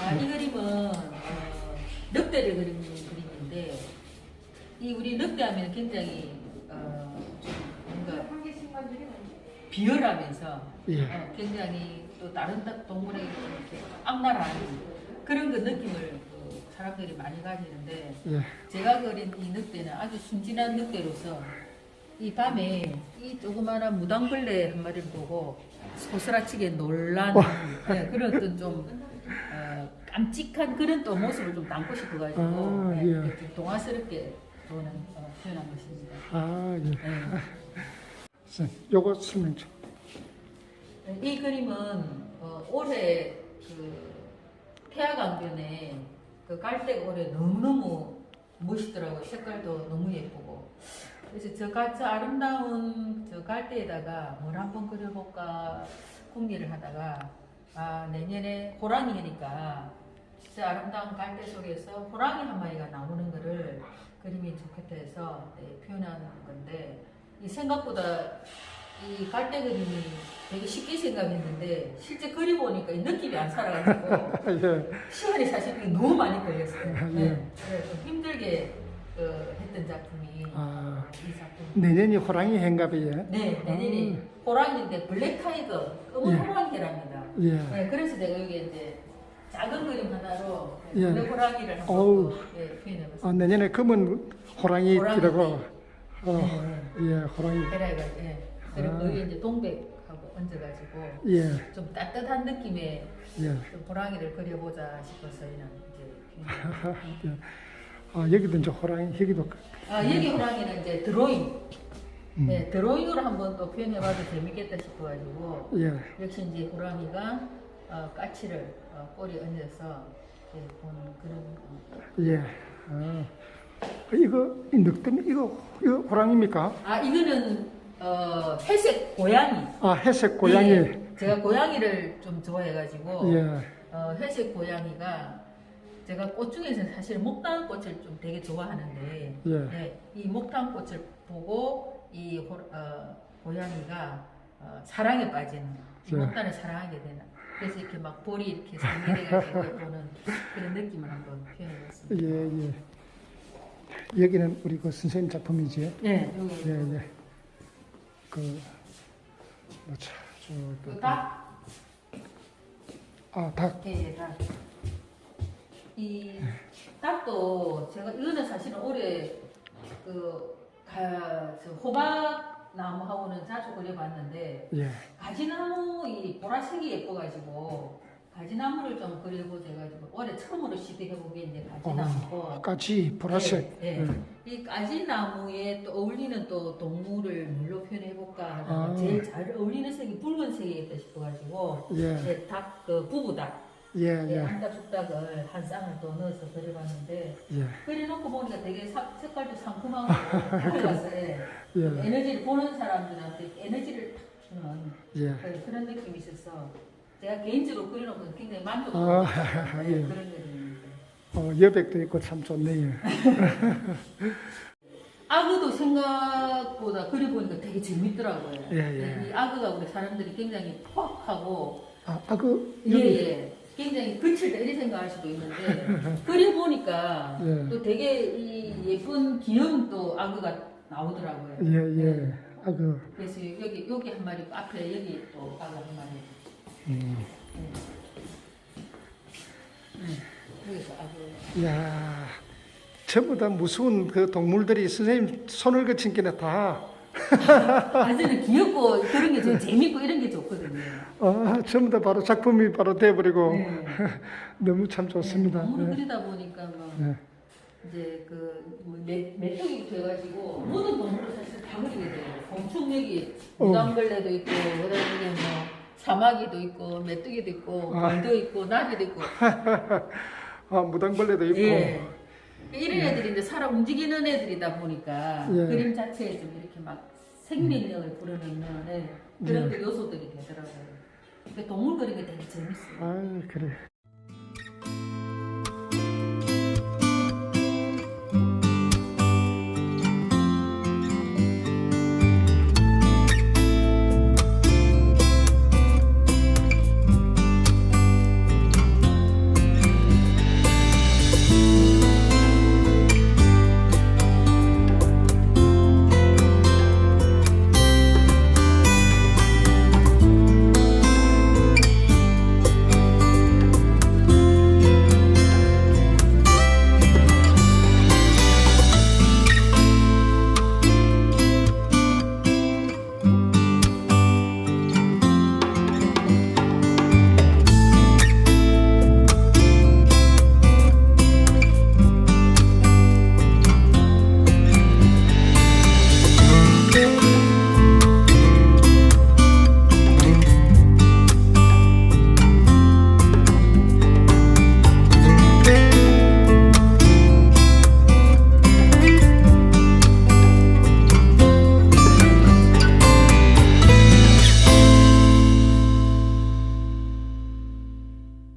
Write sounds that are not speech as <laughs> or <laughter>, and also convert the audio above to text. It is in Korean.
아, 이 그림은 어, 늑대를 그리는 그림인데 이 우리 늑대 하면 굉장히 어, 좀 뭔가 비열하면서 예. 어, 굉장히 또 다른 좀 이렇게 악랄한 그런 그 느낌을 그 사람들이 많이 가지는데 예. 제가 그린 이 늑대는 아주 순진한 늑대로서 이 밤에 이 조그마한 무당벌레 한 마리를 보고 소스라치게 놀란 네, 그런 어떤 좀 어, 깜찍한 그런 또 모습을 좀 담고 싶어가지고 아, 네, 예. 이렇게 좀 동화스럽게 보는 어, 표현한 것입니다. 아, 예. 네. 선생님, 요거 설명 좀. 이 그림은 어, 올해 그 태화강변에 그 갈대가 올해 너무너무 멋있더라고요. 색깔도 너무 예쁘고. 그래서 저, 가- 저 아름다운 저 갈대에다가 뭘 한번 그려볼까 궁리를 하다가 아, 내년에 호랑이 해니까 저 아름다운 갈대 속에서 호랑이 한 마리가 나오는 거를 그림이 좋겠다 해서 네, 표현한 건데 이 생각보다 이 갈대 그림이 되게 쉽게 생각했는데 실제 그리 보니까 이 느낌이 안 살아가지고 <laughs> 예. 시간이 사실 너무 많이 걸렸어요. 예. 네. 좀 힘들게 그 했던 작품이 아. 이 작품. 내년이 호랑이 행갑이에요. 네, 내년이 호랑이인데 블랙 타이거, 검은 예. 호랑이랍니다. 예. 네, 그래서 내가 여기 이제 작은 그림 하나로 예. 블랙 호랑이를 한번 어우. 또, 예, 표현해봤습니다. 아, 내년에 검은 호랑이 호랑이. 들어고 어, 예, 호랑이. 베라이가 예. 그리고 아. 여기 이제 동백하고 얹어가지고 예. 좀 따뜻한 느낌의 예. 좀 호랑이를 그려보자 싶어서 이런 이제. <laughs> 예. 아, 여기도 이제 호랑이, 여기도. 아 여기 호랑이는 이제 드로잉. 음. 네, 드로잉으로 한번 또 표현해봐도 재밌겠다 싶어가지고 예. 역시 이제 호랑이가 어, 까치를 어, 꼬리 얹어서 이렇게 보는 그런 어. 예. 아, 이거, 이 늑대는 이거, 이거 호랑이입니까? 아 이거는 어, 회색 고양이 아, 회색 고양이. 예, 제가 고양이를 좀 좋아해가지고 예. 어, 회색 고양이가 제가 꽃 중에서 사실 목당 꽃을 좀 되게 좋아하는데 예. 네, 이 목당 꽃을 보고 이 호, 어, 고양이가 어, 사랑에 빠지는 이 예. 목단을 사랑하게 되는 그래서 이렇게 막 볼이 이렇게 상기돼가지고 <laughs> 보는 그런 느낌을 한번 표현해봤습니다. 예, 예. 여기는 우리 그 선생님 작품이지. 네, 여기 예, 예. 그, 뭐자, 저, 그 그, 닭, 아, 닭. 예, 예, 닭. 이 닭도 제가 이거는 사실은 올해 그 가, 저 호박 나무하고는 자주 그려봤는데 예. 가지나무 이 보라색이 예뻐가지고 가지나무를 좀 그려보자 해가지고 올해 처음으로 시도해보게 이제 가지나무고 어, 까지, 보라색. 예, 예. 이 가지나무에 또 어울리는 또 동물을 뭘로 표현해볼까 하다가 아. 제일 잘 어울리는 색이 붉은색이겠다 싶어가지고 예, 네, 닭, 그 부부닭 예, 네, 예, 한닭 숙닭을 한 쌍을 또 넣어서 그려봤는데 예, 그려놓고 보니까 되게 사- 색깔도 상큼하고 <laughs> 밝아서 예. 예, 에너지를 보는 사람들한테 에너지를 탁 주는 예. 그- 그런 느낌이 있어서 제가 개인적으로 그려놓고 굉장히 만족하고 <laughs> 아, 네, 예. 그런 그림입니다. 어, 여백도 있고 참 좋네요. 악어도 <laughs> 생각보다 그려보니까 되게 재밌더라고요. 예, 예. 악어가 우리 사람들이 굉장히 퍽하고 아, 아, 그, 예, 예. 굉장히 거칠다 이렇게 생각할 수도 있는데 그려보니까 <laughs> 예. 또 되게 이 예쁜 귀여운 또 악어가 나오더라고요. 예, 예. 아, 그, 그래서 여기 여기 한 마리 앞에 여기 또 악어 한 마리. 음. 네. 여기서 악어. 야 전부 다 무서운 그 동물들이 선생님 손을 거친 게다 아 저는 귀엽고 그런 게 좀 재밌고 이런 게 좋거든요. 아, 전부 다 바로 작품이 바로 돼버리고 네. <laughs> 너무 참 좋습니다. 너무 네. 그리다 보니까 뭐 네. 이제 그뭐 메뚜기 돼가지고 모든 동물을 사실 다 그리게 돼요. 곤충 여기 어. 무당벌레도 있고 그다음에 뭐 사마귀도 있고 메뚜기도 있고 아. 벌도 있고 나비도 있고 <laughs> 아, 무당벌레도 있고 예. 이런 애들이 이제 살아 움직이는 애들이다 보니까 예. 그림 자체에 좀 이렇게 막 생명력을 불어넣는 예, 그런 그 요소들이 되더라고요. 그 동물 그리기 되게 재밌어요. 아, 그래.